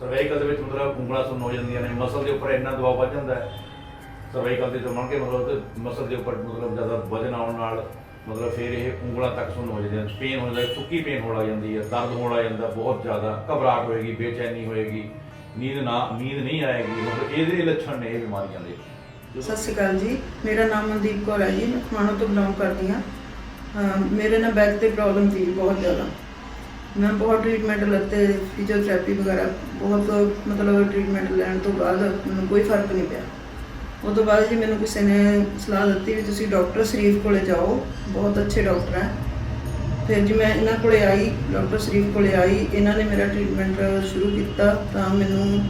Cervical ਦੇ ਵਿੱਚ ਮਤਲਬ ਉਂਗਲਾਂ ਸੁੰਨ ਹੋ ਜਾਂਦੀਆਂ ਨੇ ਮਸਲ ਦੇ ਉੱਪਰ ਇੰਨਾ ਦਬਾਅ ਵੱਧ ਜਾਂਦਾ ਹੈ। ਸਰਵਾਈਕਲ ਦੇ ਤੋਂ ਮੰਨ ਕੇ ਮਤਲਬ ਤੇ ਮਸਲ ਦੇ ਉੱਪਰ ਮਤਲਬ ਜ਼ਿਆਦਾ ਵਜਨ ਆਉਣ ਨਾਲ ਮਤਲਬ ਫਿਰ ਇਹ ਉਂਗਲਾਂ ਤੱਕ ਸੁੰਨ ਹੋ ਜਾਂਦੀਆਂ ਪੇਨ ਹੋ ਜਾਂਦਾ, ਸੁੱਕੀ ਪੇਨ ਹੋਣ ਲੱਗ ਜਾਂਦੀ ਹੈ, ਦਰਦ ਹੋਣ ਲੱਗ ਜਾਂਦਾ ਬਹੁਤ ਜ਼ਿਆਦਾ, ਘਬਰਾਹਟ ਹੋਏਗੀ, ਬੇਚੈਨੀ ਹੋਏਗੀ, ਨੀਂਦ ਨਾ, ਨੀਂਦ ਨਹੀਂ ਆਏਗੀ, ਮਤਲਬ ਇਹਦੇ ਲੱਛਣ ਨੇ ਇਹ ਬਿਮਾਰੀਆਂ ਦੇ। ਸਤਿ ਸ਼੍ਰੀ ਅਕਾਲ ਜੀ, ਮੇਰਾ ਨਾਮ ਮਨਦੀਪ ਕੌਰ ਹੈ ਜੀ, ਮੈਂ ਖਮਾਣੋ ਤੋਂ ਬਿਲੋਂਗ ਕਰਦੀ ਹਾਂ। ਅਹ ਮੇਰੇ ਨਾਲ ਬੈਕ ਤੇ ਪ੍ਰੋਬਲਮ ਸੀ ਬਹੁਤ ਜ਼ਿਆਦਾ। ਮੈਂ ਬਹੁਤ ਟ੍ਰੀਟਮੈਂਟ ਲੱਤੇ ਫਿਜ਼ੀਓਥੈਰੇਪੀ ਵਗੈਰਾ, ਬਹੁਤ, ਮਤਲਬ ਟ੍ਰੀਟਮੈਂਟ ਲੈਣ ਤੋਂ ਬਾਅਦ ਮੈਨੂੰ ਕੋਈ ਫ਼ਰਕ ਨਹੀਂ ਪਿਆ। ਉਹ ਤੋਂ ਬਾਅਦ ਜੀ ਮੈਨੂੰ ਕਿਸੇ ਨੇ ਸਲਾਹ ਦਿੱਤੀ ਵੀ ਤੁਸੀਂ ਡਾਕਟਰ ਸ਼ਰੀਫ ਕੋਲੇ ਜਾਓ, ਬਹੁਤ ਅੱਛੇ ਡਾਕਟਰ ਹੈ। ਫਿਰ ਜੀ ਮੈਂ ਇਹਨਾਂ ਕੋਲੇ ਆਈ ਡਾਕਟਰ ਸ਼ਰੀਫ ਕੋਲੇ ਆਈ, ਇਹਨਾਂ ਨੇ ਮੇਰਾ ਟ੍ਰੀਟਮੈਂਟ ਸ਼ੁਰੂ ਕੀਤਾ ਤਾਂ ਮੈਨੂੰ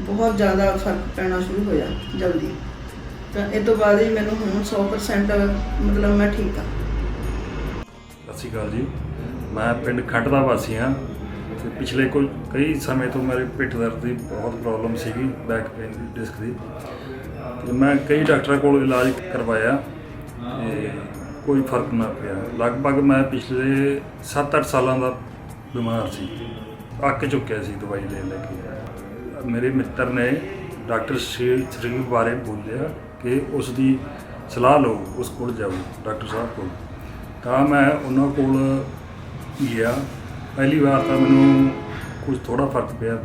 ਬਹੁਤ ਜ਼ਿਆਦਾ ਫ਼ਰਕ ਪੈਣਾ ਸ਼ੁਰੂ ਹੋਇਆ ਜਲਦੀ। ਤਾਂ ਇਹ ਤੋਂ ਬਾਅਦ ਹੀ ਮੈਨੂੰ ਹੁਣ 100% ਮਤਲਬ ਮੈਂ ਠੀਕ ਹਾਂ। ਸਤਿ ਸ਼੍ਰੀ ਅਕਾਲ ਜੀ। ਮੈਂ ਪਿੰਡ ਖੰਡ ਦਾ ਵਾਸੀ ਹਾਂ ਤੇ ਪਿਛਲੇ ਕੋਈ ਕਈ ਸਮੇਂ ਤੋਂ ਮੇਰੇ ਪਿੱਠ ਦਰਦ ਦੀ ਬਹੁਤ ਪ੍ਰੋਬਲਮ ਸੀਗੀ ਬੈਕ ਪੇਨ ਦੀ ਡਿਸਕ ਦੀ। ਤੇ ਮੈਂ ਕਈ ਡਾਕਟਰਾਂ ਕੋਲ ਇਲਾਜ ਕਰਵਾਇਆ ਤੇ ਕੋਈ ਫ਼ਰਕ ਨਾ ਪਿਆ। ਲਗਭਗ ਮੈਂ ਪਿਛਲੇ 7-8 ਸਾਲਾਂ ਦਾ ਬਿਮਾਰ ਸੀ। ਅੱਕ ਚੁੱਕਿਆ ਸੀ ਦਵਾਈ ਲੈ ਲੈ ਕੇ। ਮੇਰੇ ਮਿੱਤਰ ਨੇ ਡਾਕਟਰ ਸ਼੍ਰੀ ਸ਼ਰੀਫ ਬਾਰੇ ਬੋਲਿਆ ਕਿ ਉਸ ਦੀ ਸਲਾਹ ਲਓ, ਉਸ ਕੋਲ ਜਾਓ, ਡਾਕਟਰ ਸਾਹਿਬ ਕੋਲ। ਤਾਂ ਮੈਂ ਉਹਨਾਂ ਕੋਲ ਗਿਆ ਪਹਿਲੀ ਵਾਰ ਤਾਂ ਮੈਨੂੰ ਕੁਝ ਥੋੜਾ ਫ਼ਰਕ ਪਿਆ।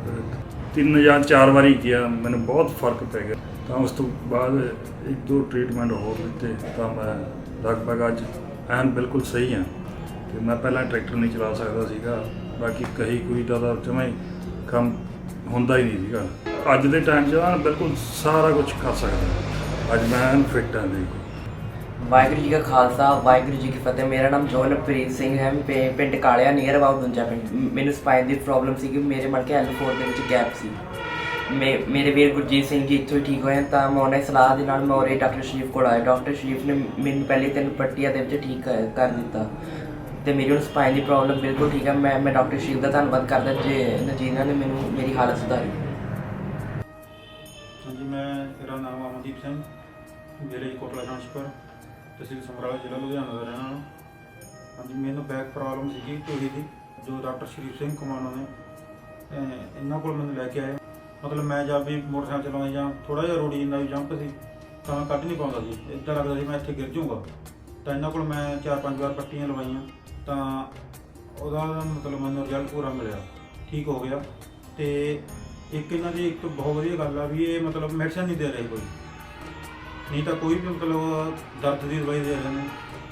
ਤਿੰਨ ਜਾਂ ਚਾਰ ਵਾਰੀ ਗਿਆ, ਮੈਨੂੰ ਬਹੁਤ ਫ਼ਰਕ ਪੈ ਗਿਆ। ਤਾਂ ਉਸ ਤੋਂ ਬਾਅਦ ਇੱਕ ਦੋ ਟ੍ਰੀਟਮੈਂਟ ਹੋਰ ਦਿੱਤੇ, ਤਾਂ ਮੈਂ ਲਗਭਗ ਅੱਜ ਐਨ ਬਿਲਕੁਲ ਸਹੀ ਹਾਂ। ਤੇ ਮੈਂ ਪਹਿਲਾਂ ਟਰੈਕਟਰ ਨਹੀਂ ਚਲਾ ਸਕਦਾ ਸੀਗਾ, ਬਾਕੀ ਕਹੀ ਕੋਈ ਦਾ ਤਾਂ ਜਮਾਂ ਕੰਮ ਹੁੰਦਾ ਹੀ ਨਹੀਂ ਸੀਗਾ। ਅੱਜ ਦੇ ਟਾਈਮ 'ਚ ਨਾ ਬਿਲਕੁਲ ਸਾਰਾ ਕੁਝ ਕਰ ਸਕਦਾ। ਅੱਜ ਮੈਂ ਐਨ ਫਿੱਟ ਹਾਂ, ਦੇਖੋ। ਵਾਹਿਗੁਰੂ ਜੀ ਕਾ ਖਾਲਸਾ, ਵਾਹਿਗੁਰੂ ਜੀ ਕੀ ਫਤਿਹ। ਮੇਰਾ ਨਾਮ ਜੋਨਪ੍ਰੀਤ ਸਿੰਘ ਹੈ। ਪਿੰ- ਪਿੰਡ ਕਾਲਿਆ ਨੀਅਰ ਅਬਾਊਟ ਦੁੰਜਾ ਪਿੰਡ। ਮੈਨੂੰ ਸਪਾਈਨ ਦੀ ਪ੍ਰੋਬਲਮ ਸੀ ਕਿ ਮੇਰੇ ਮਣ ਕੇ L4 ਦੇ ਵਿੱਚ ਗੈਪ ਸੀ। ਮੇ, ਮੇਰੇ ਵੀਰ ਗੁਰਜੀਤ ਸਿੰਘ ਜੀ ਇੱਥੋਂ ਹੀ ਠੀਕ ਹੋਏ ਤਾਂ ਮੈਂ ਉਹਨਾਂ ਦੀ ਸਲਾਹ ਦੇ ਨਾਲ ਮੈਂ ਉਰੇ ਡਾਕਟਰ ਸ਼ਰੀਫ ਕੋਲ ਆਇਆ। ਡਾਕਟਰ ਸ਼ਰੀਫ ਨੇ ਮੈਨੂੰ ਪਹਿਲੇ ਤਿੰਨ ਪੱਟੀਆਂ ਦੇ ਵਿੱਚ ਠੀਕ ਕਰ- ਕਰ ਦਿੱਤਾ। ਤੇ ਮੇਰੀ ਹੁਣ ਸਪਾਈਨ ਦੀ ਪ੍ਰੋਬਲਮ ਬਿਲਕੁਲ ਠੀਕ ਹੈ ਮੈਂ ਮੈਂ ਡਾਕਟਰ ਸ਼ਰੀਫ ਦਾ ਧੰਨਵਾਦ ਕਰਦਾ ਜੇ ਜਿਨ੍ਹਾਂ ਨੇ ਮੈਨੂੰ ਮੇਰੀ ਹਾਲਤ ਸੁਧਾਰੀ। ਹਾਂਜੀ, ਮੈਂ ਮੇਰਾ ਨਾਮ ਅਮਨਦੀਪ ਸਿੰਘ, ਜ਼ਿਲ੍ਹੇ ਕੋਟਲਾ ਸ਼ਾਂਸ਼ਪੁਰ ਤਹਿਸੀਲ ਸਮਰਾਲਾ ਜ਼ਿਲ੍ਹਾ ਲੁਧਿਆਣਾ ਦਾ ਰਹਿਣ ਵਾਲਾ। ਹਾਂਜੀ, ਮੈਨੂੰ ਬੈਕ ਪ੍ਰੋਬਲਮ ਸੀਗੀ ਢੂਹੀ ਦੀ, ਜੋ ਡਾਕਟਰ ਸ਼ਰੀਫ ਸਿੰਘ ਕਮਾਨੋ ਨੇ ਅਹ ਇਹਨਾਂ ਕੋਲ ਮੈਨੂੰ ਲੈ ਕੇ ਆਏ। ਮਤਲਬ ਮੈਂ ਜਦ ਵੀ ਮੋਟਰਸਾਈਕਲ ਚਲਾਉਂਦਾ ਜਾਂ ਥੋੜਾ ਜਿਹਾ ਰੋੜੀ ਜਿੰਨਾ ਵੀ ਜੰਪ ਸੀ, ਤਾਂ ਕੱਢ ਨਹੀਂ ਪਾਉਂਦਾ ਸੀ। ਇੱਦਾਂ ਲੱਗਦਾ ਸੀ ਮੈਂ ਇੱਥੇ ਗਿਰ ਜਾਊਂਗਾ। ਤਾਂ ਇਹਨਾਂ ਕੋਲ ਮੈਂ ਚਾਰ ਪੰਜ ਵਾਰ ਪੱਟੀਆਂ ਲਵਾਈਆਂ। ਤਾਂ ਉਹਦਾ ਮਤਲਬ ਮੈਨੂੰ ਰਿਜ਼ਲਟ ਪੂਰਾ ਮਿਲਿਆ। ਠੀਕ ਹੋ ਗਿਆ। ਤੇ ਇੱਕ ਇਹਨਾਂ ਦੀ ਇੱਕ ਬਹੁਤ ਵਧੀਆ ਗੱਲ ਆ ਵੀ ਇਹ ਮਤਲਬ ਮੈਡੀਸਨ ਨਹੀਂ ਦੇ ਰਹੇ ਕੋਈ। ਨਹੀਂ ਤਾਂ ਕੋਈ ਵੀ ਮਤਲਬ ਦਰਦ ਦੀ ਦਵਾਈ ਦੇ ਰਹੇ ਨੇ।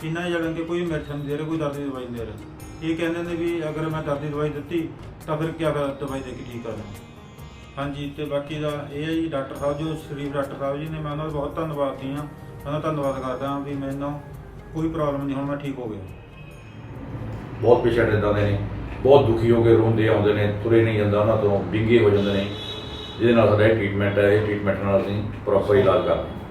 ਇਹਨਾਂ ਜੜਾਂ ਕਿ ਕੋਈ ਮੈਡੀਸਨ ਨਹੀਂ ਦੇ ਰਹੇ ਕੋਈ ਦਰਦ ਦੀ ਦਵਾਈ ਨਹੀਂ ਦੇ ਰਹੇ। ਇਹ ਕਹਿੰਦੇ ਨੇ ਵੀ ਅਗਰ ਮੈਂ ਦਰਦ ਦੀ ਦਵਾਈ ਦਿੱਤੀ, ਤਾਂ ਫਿਰ ਕਿਆ ਫਾਇਦਾ ਦਵਾਈ ਦੇ ਕੇ ਠੀਕ ਕਰ ਕਰਾਂ ਹਾਂਜੀ, ਤੇ ਬਾਕੀ ਦਾ ਇਹ ਹੈ ਜੀ, ਡਾਕਟਰ ਸਾਹਿਬ ਜੋ ਸ਼ਰੀਫ ਡਾਕਟਰ ਸਾਹਿਬ ਜੀ ਨੇ, ਮੈਂ ਉਹਨਾਂ ਦਾ ਬਹੁਤ ਧੰਨਵਾਦ ਧੰਨਵਾਦੀ ਹਾਂ ਉਹਨਾਂ ਦਾ ਧੰਨਵਾਦ ਕਰਦਾ ਹਾਂ ਵੀ ਮੈਨੂੰ ਕੋਈ ਪ੍ਰੋਬਲਮ ਨਹੀਂ, ਹੁਣ ਮੈਂ ਠੀਕ ਹੋ ਗਿਆ। ਬਹੁਤ ਪੇਸ਼ੈਂਟ ਇਦਾਂ ਦੇ ਨੇ। ਬਹੁਤ ਦੁਖੀ ਹੋ ਕੇ ਰੋਂਦੇ ਆਉਂਦੇ ਨੇ, ਤੁਰੇ ਨਹੀਂ ਜਾਂਦਾ, ਉਹਨਾਂ ਤੋਂ ਵਿੰਗੇ ਹੋ ਜਾਂਦੇ ਨੇ। ਜਿਹਦੇ ਨਾਲ ਸਾਡਾ ਇਹ ਟ੍ਰੀਟਮੈਂਟ ਹੈ ਇਹ ਟ੍ਰੀਟਮੈਂਟ ਨਾਲ ਅਸੀਂ ਪ੍ਰੋਪਰ ਇਲਾਜ ਕਰਦੇ ਹਾਂ।